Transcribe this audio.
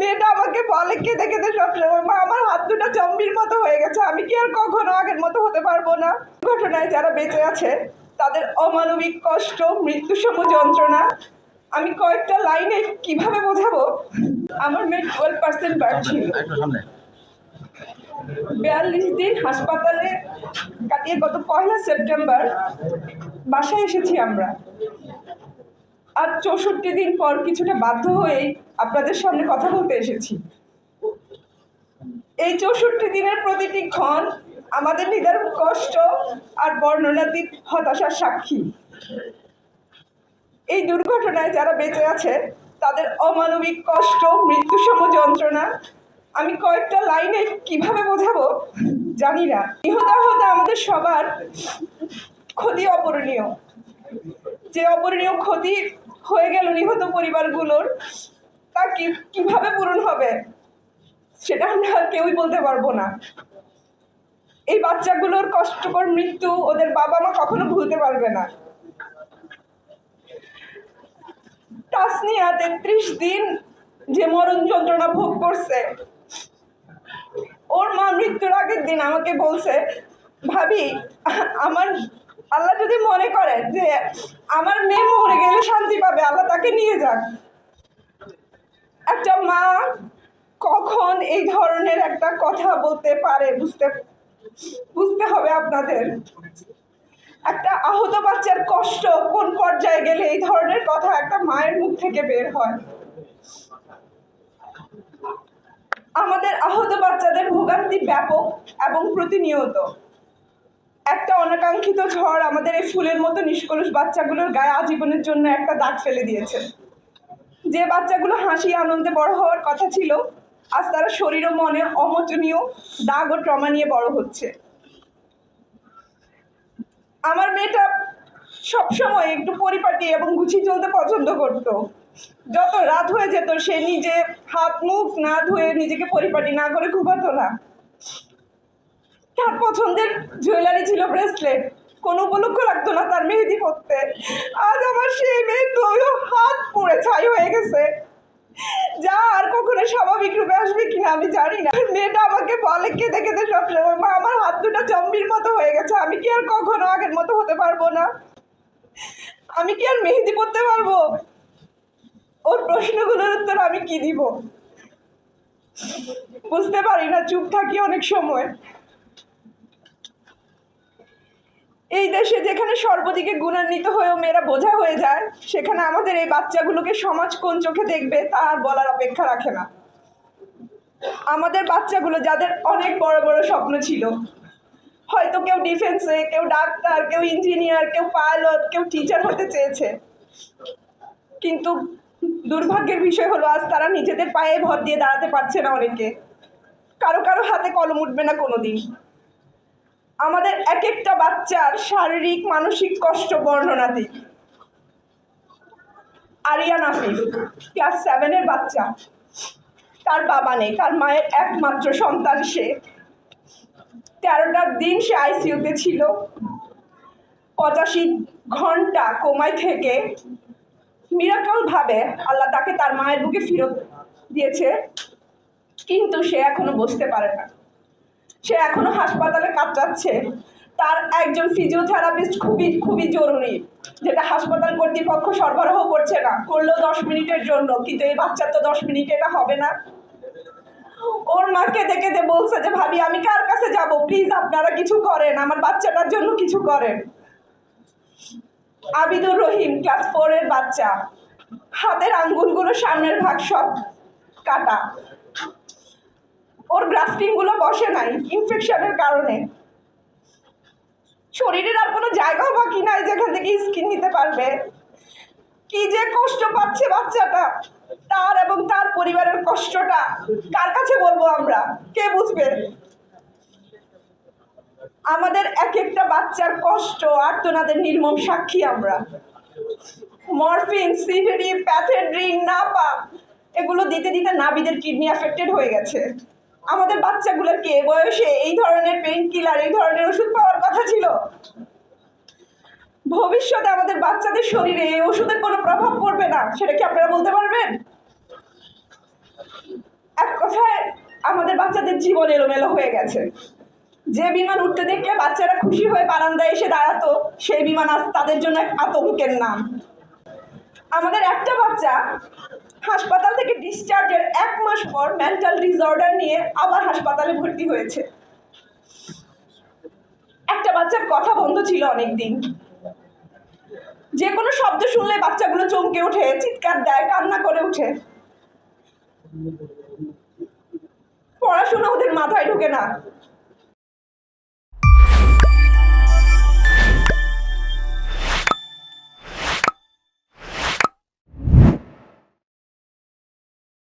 মেয়েটা আমাকে বলে কেঁদে কেঁদে সবসময় মা আমার হাত দুটো জম্বির মতো হয়ে গেছে আমি কি আর কখনো আগের মতো হতে পারব না? ঘটনায় যারা বেঁচে আছে তাদের অমানবিক কষ্ট মৃত্যুসম যন্ত্রণা আমি কয়েকটা লাইনে কীভাবে বোঝাবো? আমার মেয়ে টুয়েলভ পার্সেন্ট ব্যাড ছিল। বিয়াল্লিশ দিন হাসপাতালে কাটিয়ে গত পয়লা সেপ্টেম্বর বাসায় এসেছি আমরা। আর চৌষট্টি দিন পর কিছুটা বাধ্য হয়েই আপনাদের সামনে কথা বলতে এসেছি। এই চৌষট্টি দিনের প্রতিটি ক্ষণ আমাদের নিদারুণ কষ্ট আর বর্ণনাতীত হতাশার সাক্ষী। এই দুর্ঘটনায় যারা বেঁচে আছে তাদের অমানবিক কষ্ট মৃত্যুসম যন্ত্রণা আমি কয়েকটা লাইনে কীভাবে বোঝাবো জানি না। নিহত হতে আমাদের সবার ক্ষতি অপরণীয়। যে অপরণীয় ক্ষতি হয়ে গেল নিহত পরিবারগুলোর, তা কীভাবে পূরণ হবে? সেটা আমরা কেউই বলতে পারব না। এই বাচ্চাগুলোর কষ্টকর মৃত্যু ওদের বাবা মা কখনো ভুলতে পারবে না। তাসনিয়া তেত্রিশ দিন যে মরণ যন্ত্রণা ভোগ করছে, ওর মা মৃত্যুর আগের দিন আমাকে বলছে, ভাবি, আমার আল্লাহ যদি মনে করে যে আমার মেয়ে মরে গেলে শান্তি তাকে নিয়ে যাক একটা মা কখন এই ধরনের একটা কথা বলতে পারে বুঝতে বুঝতে হবে আপনাদের। একটা আহত বাচ্চার কষ্ট কোন পর্যায়ে গেলে এই ধরনের কথা একটা মায়ের মুখ থেকে বের হয়। আমাদের আহত বাচ্চাদের ভোগান্তি ব্যাপক এবং প্রতিনিয়ত। একটা অনাকাঙ্ক্ষিত ঝড় আমাদের এই ফুলের মতো নিষ্কলুষ বাচ্চাগুলোর গায়ে আজীবনের জন্য একটা দাগ ফেলে দিয়েছে। যে বাচ্চাগুলো হাসি আনন্দে বড় হওয়ার কথা ছিল, আজ তারা শরীর ও মনে অমোচনীয় দাগ ও ট্রমা নিয়ে বড় হচ্ছে। আমার মেয়েটা সবসময় একটু পরিপাটি এবং গুছিয়ে চলতে পছন্দ করত। যত রাত হয়ে যেত, সে নিজে হাত মুখ না ধুয়ে নিজেকে পরিপাটি না করে ঘুমাতো না। তার পছন্দের জুয়েলারি ছিল ব্রেসলেট কোনো উপলক্ষ রাখতো না তার মেহেদি পরতে। আজ আমার সেই মেয়ে দুটো হাত পড়ে ছাই হয়ে গেছে। যা আর কখনো স্বাভাবিক রূপে আসবে কিনা আমি জানি না। মেয়েটা আমাকে বলে কেঁদে কেঁদে সবসময়, মা, আমার হাত দুটা জম্বির মতো হয়ে গেছে। আমি কি আর কখনো আগের মতো হতে পারব না? আমি কি আর মেহেদি পরতে পারব? ওর প্রশ্নগুলোর উত্তর আমি কি দিব? বুঝতে পারি না, চুপ থাকি অনেক সময়। এই দেশে যেখানে সর্বদিকে গুণান্বিত হয়েও মেয়েরা বোঝা হয়ে যায়, সেখানে আমাদের এই বাচ্চাগুলোকে সমাজ কোন চোখে দেখবে তা আর বলার অপেক্ষা রাখে না। আমাদের বাচ্চাগুলো যাদের অনেক বড় বড় স্বপ্ন ছিল, হয়তো কেউ ডিফেন্সে, কেউ ডাক্তার, কেউ ইঞ্জিনিয়ার, কেউ পাইলট, কেউ টিচার হতে চেয়েছে। কিন্তু দুর্ভাগ্যের বিষয় হলো, আজ তারা নিজেদের পায়ে ভর দিয়ে দাঁড়াতে পারছে না অনেকে। কারও কারও হাতে কলম উঠবে না কোনোদিন। আমাদের এক একটা বাচ্চার শারীরিক, মানসিক কষ্ট বর্ণনা দিই। আরিয়া নাফিস ক্লাস সেভেনের বাচ্চা। তার বাবা নেই, তার মায়ের একমাত্র সন্তান সে। তেরোটার দিন সে আইসিইউতে ছিল। পঁচাশি ঘণ্টা কোমায় থেকে মিরাকল ভাবে আল্লাহ তাকে তার মায়ের বুকে ফেরত দিয়েছে, কিন্তু সে এখনও বসতে পারে না। সে এখনও হাসপাতালে কাটাচ্ছে তার একজন ফিজিওথেরাপিস্ট খুবই খুবই জরুরি, যেটা হাসপাতাল কর্তৃপক্ষ সরবরাহ করছে না। করলেও দশ মিনিটের জন্য, কিন্তু এই বাচ্চার তো দশ মিনিটে, এটা হবে না। ওর মা কেঁদে কেঁদে বলছে যে, ভাবি, আমি কার কাছে যাব? প্লিজ আপনারা কিছু করেন। আমার বাচ্চাটার জন্য কিছু করেন। আবিদুর রহিম ক্লাস ফোরের বাচ্চা। হাতের আঙ্গুলগুলো সামনের ভাগ সব কাটা। ওর গ্রাফটিংগুলো বসে নাই ইনফেকশনের কারণে। শরীরের আর কোনো জায়গাও বাকি নাই যেখান থেকে স্কিন নিতে পারবে। কি যে কষ্ট পাচ্ছে বাচ্চাটা, তার এবং তার পরিবারের কষ্টটা। কার কাছে বলব আমরা? কে বুঝবে? আমাদের এক একটা বাচ্চার কষ্ট আর আর্তনাদের নির্মম সাক্ষী আমরা। মরফিন সিডেরি প্যাথেড্রিন, নাপা, এগুলো দিতে দিতে নাবিদের কিডনি অ্যাফেক্টেড হয়ে গেছে। আমাদের বাচ্চাগুলোর কি বয়সে এই ধরনের পেইন কিলার এই ধরনের ওষুধ পাওয়ার কথা ছিল? ভবিষ্যতে আমাদের বাচ্চাদের শরীরে এই ওষুধের কোনো প্রভাব পড়বে না, সেটা কি আপনারা বলতে পারবেন? এক কথায়, আমাদের বাচ্চাদের জীবন এলোমেলো হয়ে গেছে। যে বিমান উঠতে দেখলে বাচ্চারা খুশি হয়ে বারান্দায় এসে দাঁড়াতো, সেই বিমান আজ তাদের জন্য এক আতঙ্কের নাম। আমাদের একটা বাচ্চা হাসপাতাল থেকে ডিসচার্জের এক মাস পর মেন্টাল ডিসঅর্ডার নিয়ে আবার হাসপাতালে ভর্তি হয়েছে। একটা বাচ্চার কথা বন্ধ ছিল অনেক দিন যে কোনো শব্দ শুনলে বাচ্চাগুলো চমকে ওঠে, চিৎকার দেয়, কান্না করে ওঠে। পড়াশোনা ওদের মাথায় ঢোকে না।